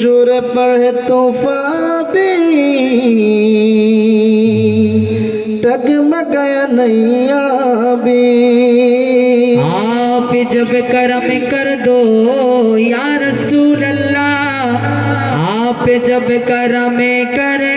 ज़ोर पढ़े तोहफा टग मगया नैया भी। आप जब करम कर दो यार रसूल अल्लाह आप जब करम करे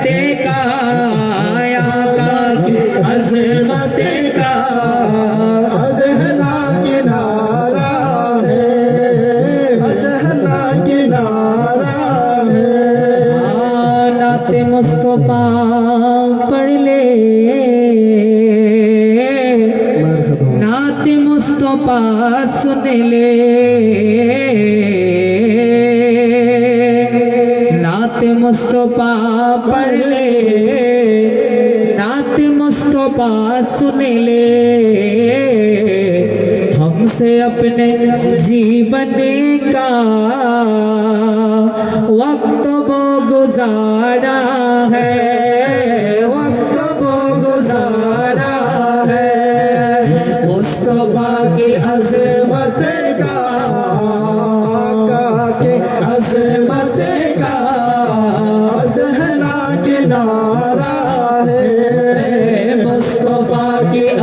ते का बात सुन ले। हमसे अपने जीवन का वक्त वो गुजारा है।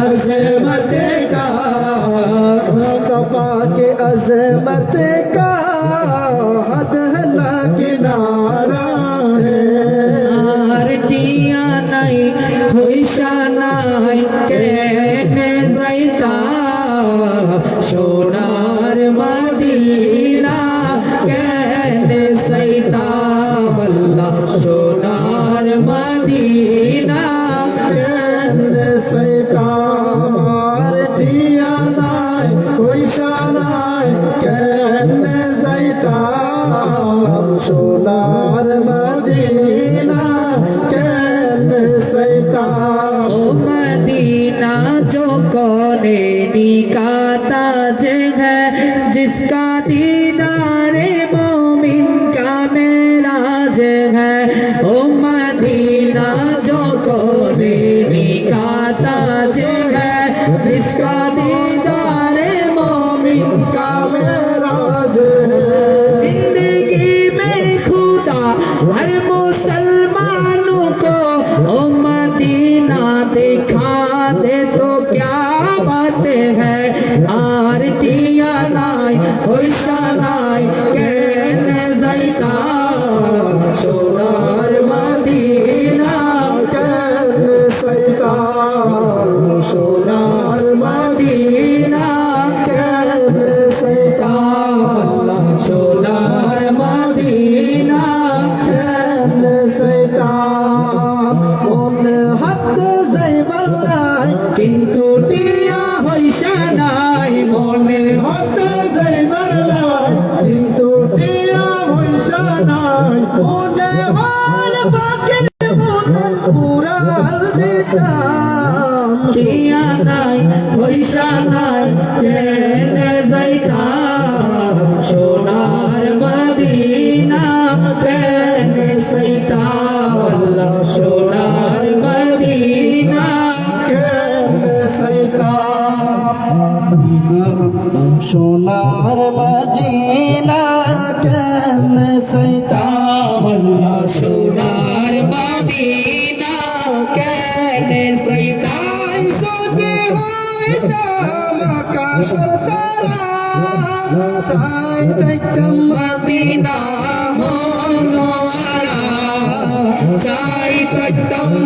असमता पाके असमत का কেন যাইতাম সোনা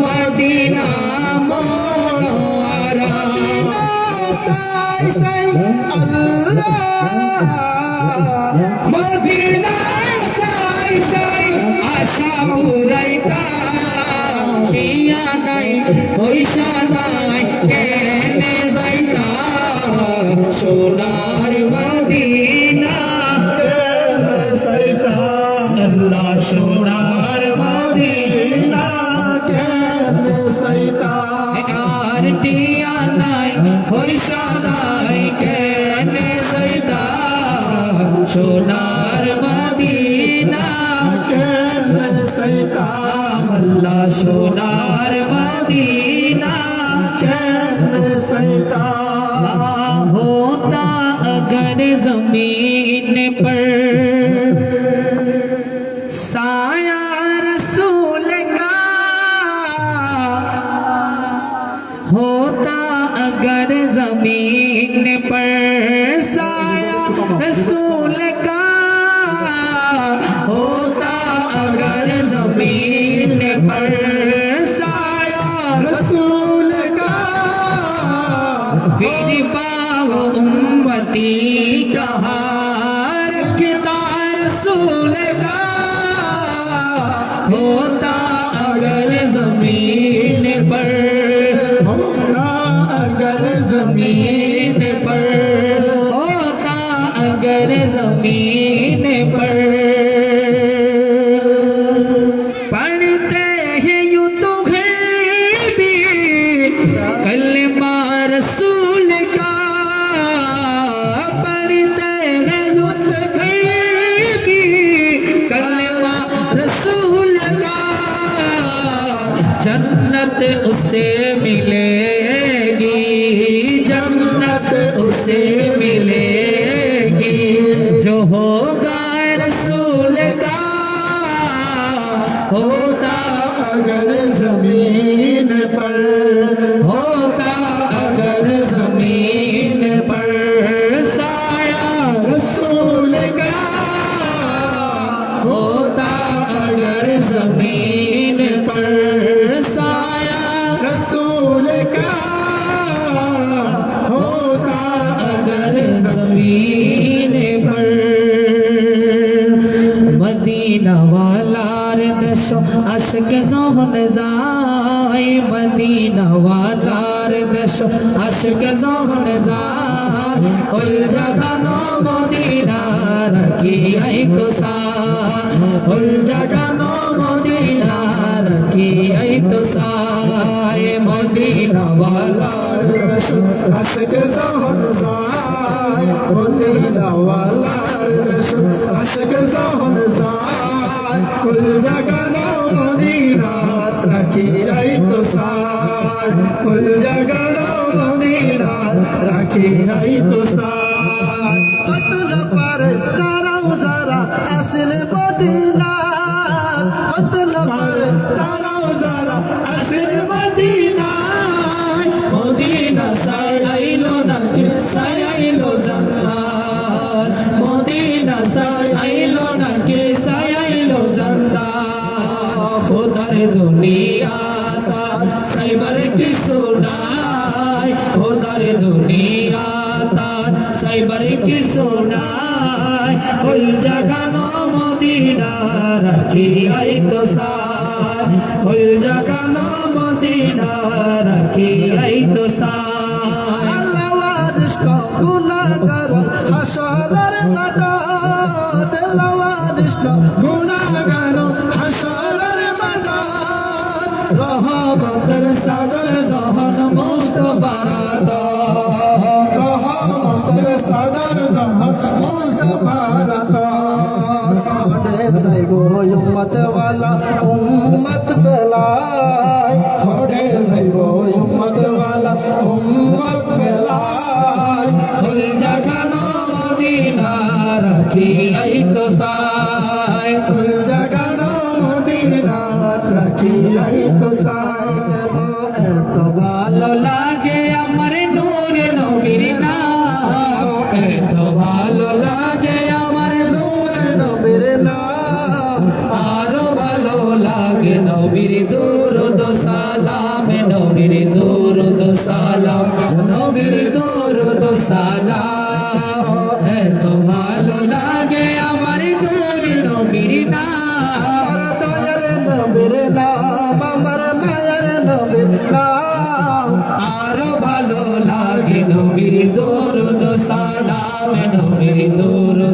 মদিনা মনোয়ারা সাই সাই আল্লাহ মদিনা সাই সাই আশা উরাইতা জিয়া নাই হইসা নাই। আর টিয়া নাই হই সদাই কেনে সোনা हर जमीन पर होता अगर ज़मीन पर होता বাংলার দেশ আশকে জহন যায় মদিনাওয়ালার দেশ আশকে জহন যায় উল জাগানো মদিনা রাখি আই কোসা উল জাগানো মদিনা রাখি আই কোসা মদিনাওয়ালার দেশ আশকে জহন যায় মদিনাওয়ালার দেশ আশকে জহন যায় কুল জগানো মদিনাত রাখি আইতো সার কুল জগানো মদিনাত রাখি আইতো সার কত নফর তারাও যারা আসলে মদিনা আর কিছু নাই। খোদার দুনিয়া তার সাইবার কিছু নাই। ওই জাগানো মদিনা রাখি আই তো সার। ওই জাগানো মদিনা রাখি আই তো সার।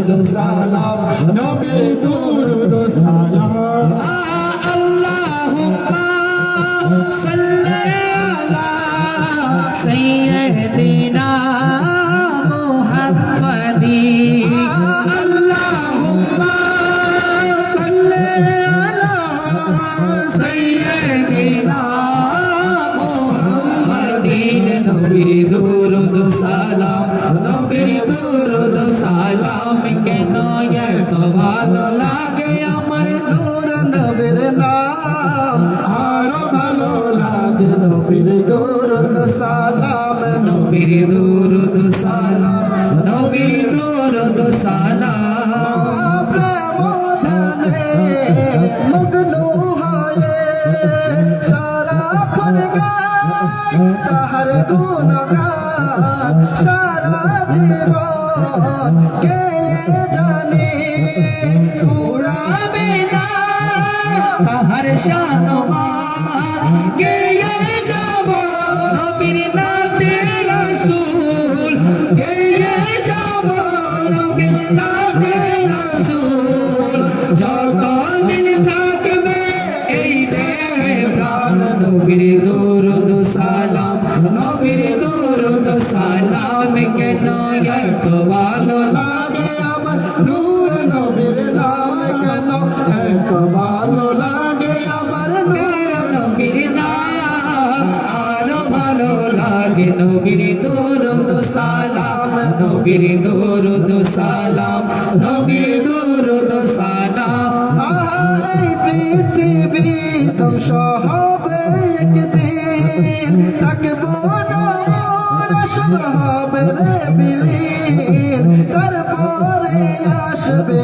দুরুদ নবীর দুরুদ সালাম। নবীর দুরুদ সালাম নবীর দুরুদ সালাম প্রেম ধনে মগ্ন হলে সারা খন গাই তাহার গুণগান সারা জীবন কে জানে কুড়াবে না তাহার শানমান কে যাব বিনা নবীর দরুদ সালাম, নবীর দরুদ সালাম। আহার পৃথিবী ধ্বংস হবে একদিন। থাকব না সব হবে রে বিলীন। তারপরে আসবে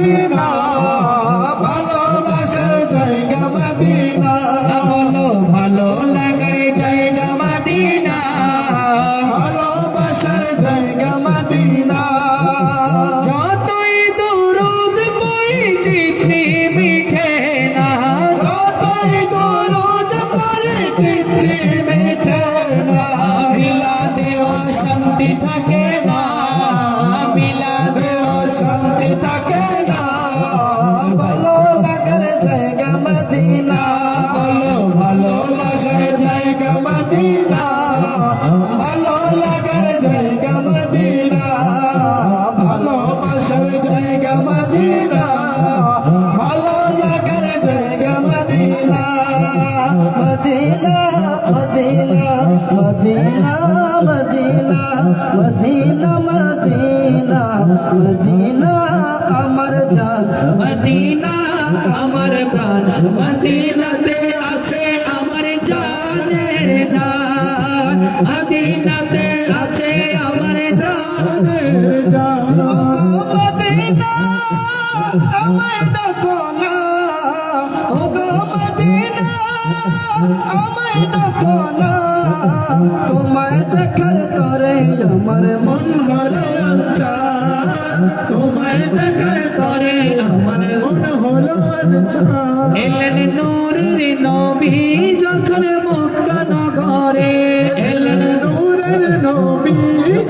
Viva! আমায় ডাকো না ও গো মদিনা আমায় ডাকো না তোমায় দেখার তরে আমার মন হলো তোমায় দেখার তরে আমার মন হলো এলেন নূরের নবী যখন মক্কা নগরে। এলেন নূরের নবী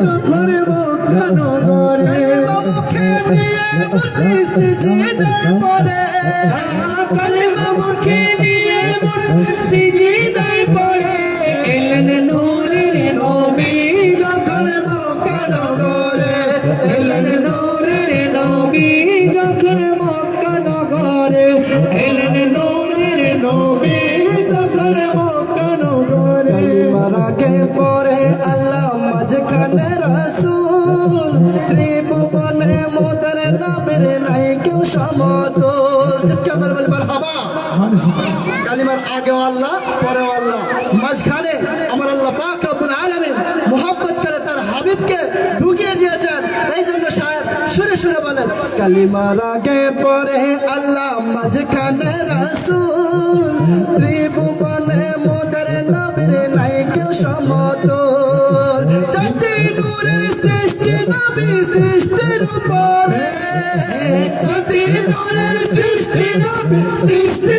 যখন নিয়ে মূর্তি সিজদায় কালিমা মুখে। কালিমার আগে পরে আল্লাহ মাঝখানে রাসুল। ত্রিভুবনে মোদের নবীর নাই কেউ সমত জাতি নূরের সৃষ্টি, নবী সৃষ্টির উপরে। জাতি নূরের সৃষ্টি, নবী সৃষ্টির